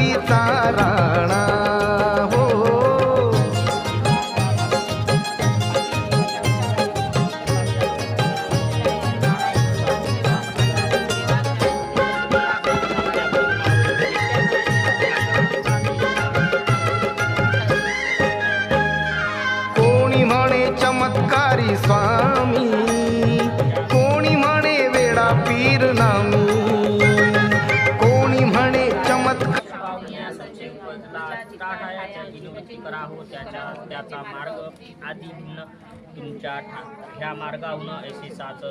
शेगावीचा राणा हो. कोणी म्हणे चमत्कारी स्वा सचिवला टाळायच्या विनोदी कराहो त्याच्या त्याचा मार्ग आदी भिन्न तुमच्या ह्या ह्या मार्गावरून साच